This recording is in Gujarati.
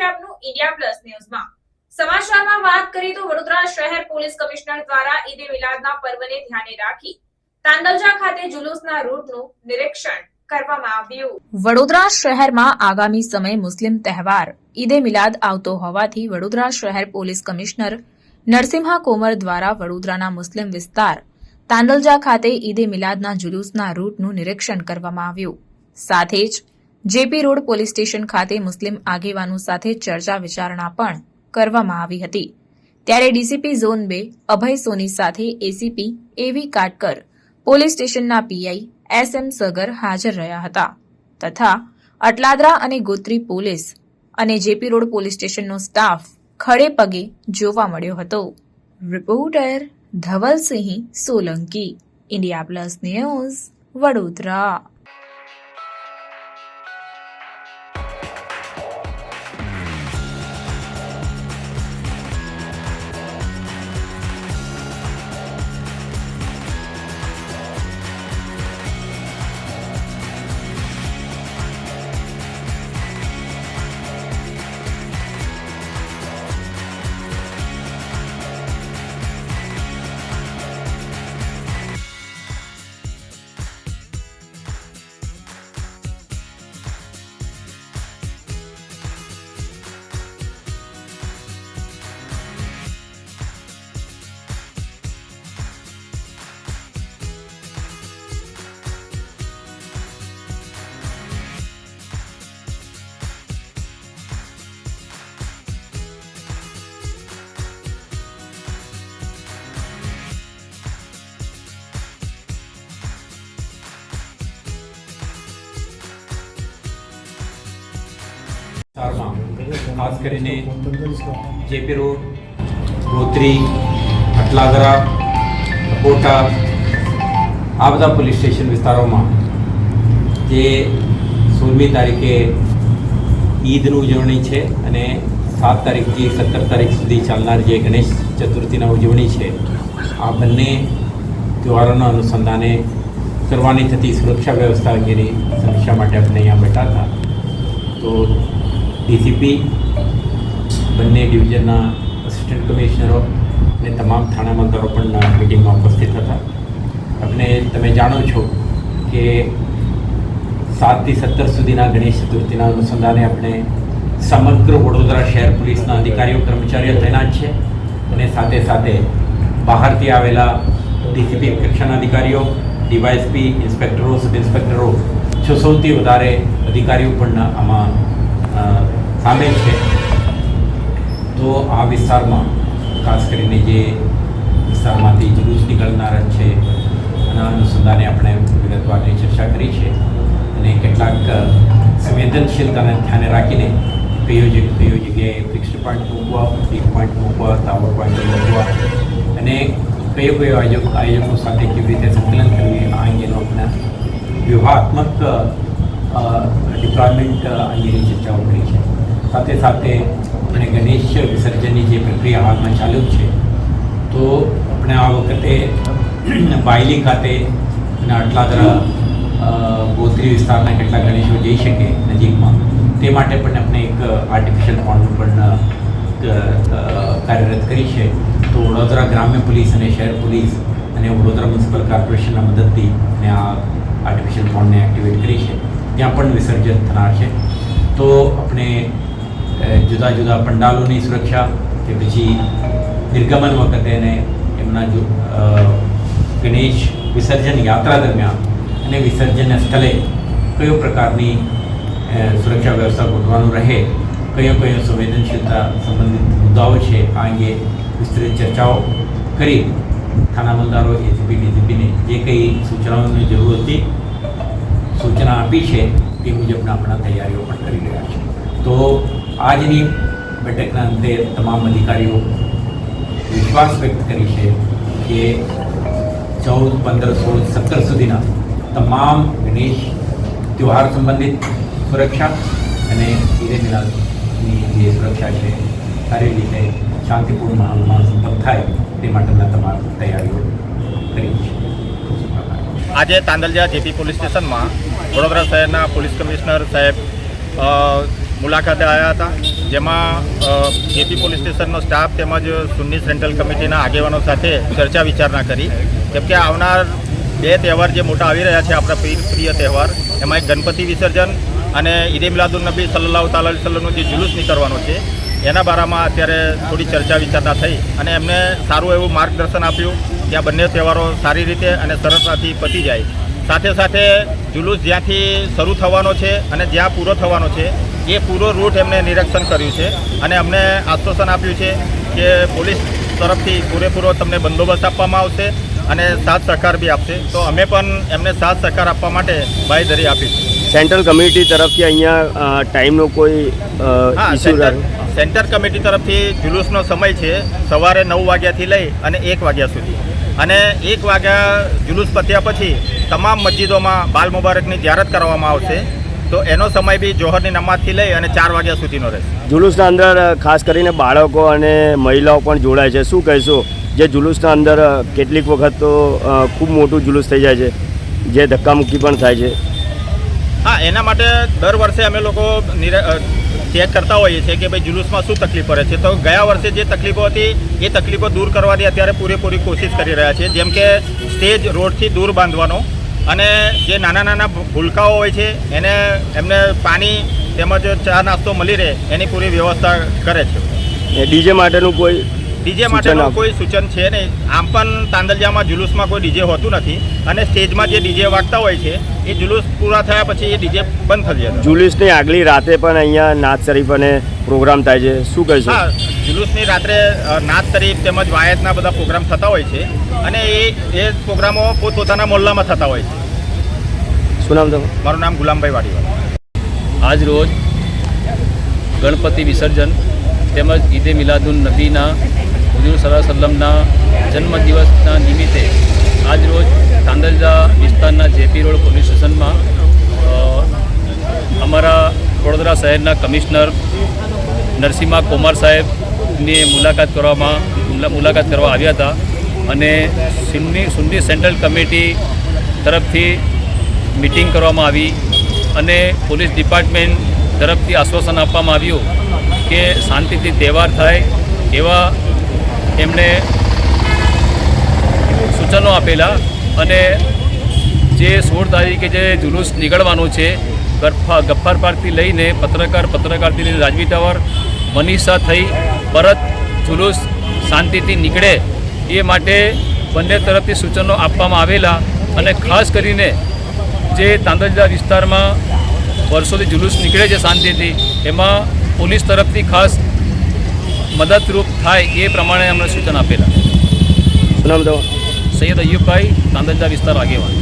આપનું ઇન્ડિયા પ્લસ ન્યૂઝમાં સમાચારમાં વાત કરીએ તો વડોદરા શહેર પોલીસ કમિશનર દ્વારા ઈદે મિલાદના પર્વને ધ્યાને રાખી તાંદલજા ખાતે જુલુસના રૂટનું નિરીક્ષણ વડોદરા શહેરમાં આગામી સમય મુસ્લિમ તહેવાર ઈદે મિલાદ આવતો હોવાથી વડોદરા શહેર પોલીસ કમિશનર નરસિંહા કોમર દ્વારા વડોદરાના મુસ્લિમ વિસ્તાર તાંદલજા ખાતે ઈદે મિલાદના જુલુસના રૂટનું નિરીક્ષણ કરવામાં આવ્યું. સાથે જ જેપી રોડ પોલીસ સ્ટેશન ખાતે મુસ્લિમ આગેવાનો સાથે ચર્ચા વિચારણા પણ કરવામાં આવી હતી. ત્યારે ડીસીપી ઝોન બે અભય સોની સાથે એસીપી એવી કાટકર પોલીસ સ્ટેશનના પીઆઈ એસ એમ સગર હાજર રહ્યા હતા તથા અટલાદરા અને ગોત્રી પોલીસ અને જેપી રોડ પોલીસ સ્ટેશનનો સ્ટાફ ખડે પગે જોવા મળ્યો હતો. Reporter Dhavalsinh Solanki, India plus news Vadodara. વિસ્તારમાં ખાસ કરીને JP road, Gotri Atladara quota આ બધા પોલીસ સ્ટેશન વિસ્તારોમાં જે સોળમી તારીખે ઈદની ઉજવણી છે અને સાત તારીખથી સત્તર તારીખ સુધી ચાલનાર જે ગણેશ ચતુર્થીના ઉજવણી છે, આ બંને તહેવારોના અનુસંધાને કરવાની થતી સુરક્ષા વ્યવસ્થા અંગેની સમીક્ષા માટે આપણે અહીંયા બેઠા હતા. તો ડીસીપી, બંને ડિવિઝનના અસિસ્ટન્ટ કમિશનરો અને તમામ થાણા મલદારો પણ મિટિંગમાં ઉપસ્થિત હતા. અને તમે જાણો છો કે સાતથી સત્તર સુધીના ગણેશ ચતુર્થીના અનુસંધાને આપણે સમગ્ર વડોદરા શહેર પોલીસના અધિકારીઓ, કર્મચારીઓ તૈનાત છે અને સાથે સાથે બહારથી આવેલા ડીસીપી કક્ષાના અધિકારીઓ ડીવાયએસપી ઇન્સ્પેક્ટરો સબ ઇન્સ્પેક્ટરો છસોથી વધારે અધિકારીઓ પણ આમાં સામેલ છે. તો આ વિસ્તારમાં, ખાસ કરીને જે વિસ્તારમાંથી જુલુસ નીકળનાર છે, એના અનુસંધાને આપણે વિગતવારની ચર્ચા કરી છે. અને કેટલાક સંવેદનશીલતાને ધ્યાને રાખીને કયો કયો જગ્યાએ ફિક્સ્ડ પોઈન્ટ મૂકવા પિક પોઈન્ટ મૂકવા ટાવર પોઈન્ટ મૂકવા અને કયો કયો આયોજક, આયોજકો સાથે કેવી રીતે સંકલન કરવી, આ અંગેનો આપણે વ્યૂહાત્મક ડિપ્લોયમેન્ટ અંગેની ચર્ચાઓ કરી છે. સાથે સાથે આપણે ગણેશ વિસર્જનની જે પ્રક્રિયા હાલમાં ચાલુ છે, તો આપણે આ વખતે બાયલી ખાતે અને અટલાદરા ગોત્રી વિસ્તારના કેટલા ગણેશો જઈ શકે નજીકમાં. તે માટે પણ આપણે એક આર્ટિફિશિયલ પોન્ડ પણ કાર્યરત કરી છે. તો વડોદરા ગ્રામ્ય પોલીસ અને શહેર પોલીસ અને વડોદરા મ્યુનિસિપલ કોર્પોરેશનના મદદથી આ આર્ટિફિશિયલ પોન્ડને એક્ટિવેટ કરી છે. ત્યાં પણ વિસર્જન થનાર છે. તો આપણે જુદા જુદા પંડાલોની સુરક્ષા કે પછી નિર્ગમન વખતે એને એમના જો ગણેશ વિસર્જન યાત્રા દરમિયાન અને વિસર્જન સ્થળે કયો પ્રકારની સુરક્ષા વ્યવસ્થા ગોઠવાનું રહે, કયો કયો સંવેદનશીલતા સંબંધિત મુદ્દાઓ છે, આ અંગે વિસ્તૃત ચર્ચાઓ કરી. થાના મલદારો એસીપી ડીસીપીને જે કંઈ સૂચનાઓની જરૂર હતી સૂચના આપી છે તે મુજબના આપણા તૈયારીઓ પણ કરી રહ્યા છે તો આજની બેઠકના અંતે તમામ અધિકારીઓ વિશ્વાસ વ્યક્ત કરી છે કે ચૌદ, પંદર, સોળ, સત્તર સુધીના તમામ ગણેશ તહેવાર સંબંધિત સુરક્ષા અને ધીરે મિલાદની જે સુરક્ષા છે, સારી રીતે શાંતિપૂર્ણ માહોલમાં સંપન્ન થાય તે માટેના તમામ તૈયારીઓ કરી છે. આજે તાંદલજા જેપી પોલીસ સ્ટેશનમાં વડોદરા શહેરના પોલીસ કમિશનર સાહેબ મુલાકાતે આવ્યા હતા. જેમાં જેપી પોલીસ સ્ટેશનનો સ્ટાફ તેમજ સુન્ની સેન્ટ્રલ કમિટીના આગેવાનો સાથે ચર્ચા વિચારણા કરી. કેમ કે આવનાર બે તહેવાર જે મોટા આવી રહ્યા છે, આપણા પ્રિય તહેવાર, એમાં એક ગણપતિ વિસર્જન અને ઈદે મિલાદુલ નબી સલ્લાહ તાલ સલ્લમનો જે જુલુસ નીકળવાનો છે એના બારામાં અત્યારે થોડી ચર્ચા વિચારણા થઈ અને એમને સારું એવું માર્ગદર્શન આપ્યું કે આ બંને તહેવારો સારી રીતે અને સરળતાથી પતી જાય. સાથે સાથે જુલુસ જ્યાંથી શરૂ થવાનો છે અને જ્યાં પૂરો થવાનો છે એ પૂરો રૂટ એમને નિરીક્ષણ કર્યું છે અને અમને આશ્વાસન આપ્યું છે કે પોલીસ તરફથી પૂરેપૂરો તમને બંદોબસ્ત આપવામાં આવશે અને સાથ સહકાર બી આપશે. તો અમે પણ એમને સાથ સહકાર આપવા માટે બાંયધરી આપીશું. સેન્ટ્રલ કમિટી તરફથી અહીંયા ટાઈમનો કોઈ ઇસ્યુ સેન્ટર કમિટી તરફથી જુલુસનો સમય છે સવારે નવ વાગ્યાથી લઈ અને એક વાગ્યા સુધી. અને એક વાગ્યા જુલુસ પત્યા પછી તમામ મસ્જિદોમાં બાલ મુબારકની જ્યારત કરવામાં આવશે. તો એનો સમય બી જોહરની નમાજથી લઈ અને ચાર વાગ્યા સુધીનો રહેશે. જુલુસના અંદર ખાસ કરીને બાળકો અને મહિલાઓ પણ જોડાય છે. શું કહેશો? જે જુલુસના અંદર કેટલીક વખત તો ખૂબ મોટું જુલુસ થઈ જાય છે. જે ધક્કામુક્કી પણ થાય છે. હા એના માટે દર વર્ષે અમે લોકો ચેક કરતા હોઈએ છીએ કે ભાઈ જુલુસમાં શું તકલીફ પડે છે? તો ગયા વર્ષે જે તકલીફો હતી, એ તકલીફો દૂર કરવાની અત્યારે પૂરેપૂરી કોશિશ કરી રહ્યા છીએ. જેમ કે સ્ટેજ રોડથી દૂર બાંધવાનો અને જે નાના નાના ભૂલકાઓ હોય છે, એને એમને પાણી તેમજ ચા નાસ્તો મળી રહે, એની પૂરી વ્યવસ્થા કરે છે. ડીજે માટેનું કોઈ ડીજે માટેનું કોઈ સૂચન છે નહીં. આમ પણ તાંદલજામાં જુલુસમાં કોઈ ડીજે હોતું નથી. અને સ્ટેજમાં જે ડીજે વાગતા હોય છે એ જુલુસ પૂરા થયા પછી એ ડીજે બંધ થઈ જાય જુલુસની આગલી રાતે પણ અહીંયા નાચ શરીફ અને પ્રોગ્રામ થાય છે. શું કહેશો? હા જુલુસની રાત્રે નાચ શરીફ તેમજ વાયતના બધા પ્રોગ્રામ થતા હોય છે. અને એ એ પ્રોગ્રામો પોતપોતાના મોહલ્લામાં થતા હોય છે. શું નામ તમારું? મારું નામ ગુલામભાઈ વાડીવાલા. આજ રોજ ગણપતિ વિસર્જન તેમજ ઈદે મિલાદુન નબીના હુજુર સલ્લાહ સલ્લમના જન્મદિવસના નિમિત્તે આજરોજ ચાંદલજા વિસ્તારના જેપી રોડ પોલીસ સ્ટેશનમાં અમારા વડોદરા શહેરના કમિશનર નરસિંહા કુમાર સાહેબની મુલાકાત કરવામાં, મુલા- મુલાકાત કરવા આવ્યા હતા અને સુન્ની સુન્ની સેન્ટ્રલ કમિટી તરફથી મિટિંગ કરવામાં આવી અને પોલીસ ડિપાર્ટમેન્ટ તરફથી આશ્વાસન આપવામાં આવ્યું કે શાંતિથી તહેવાર થાય એવા એમણે સૂચનો આપેલા અને જે સોળ તારીખે જે જુલુસ નીકળવાનો છે ગફા ગફ્ફાર પાર્કથી લઈને પત્રકાર, પત્રકારથી લઈને રાજવી ટાવર, મનીષા થઈ પરત જુલુસ શાંતિથી નીકળે એ માટે બંને તરફથી સૂચનો આપવામાં આવેલા અને ખાસ કરીને જે તાંદલજા વિસ્તારમાં વર્ષોથી જુલુસ નીકળે છે શાંતિથી, એમાં પોલીસ તરફથી ખાસ મદદરૂપ થાય એ પ્રમાણે અમને સૂચન આપેલા. સૈયદ અયુબભાઈ કાંદંજા વિસ્તાર આગેવાન.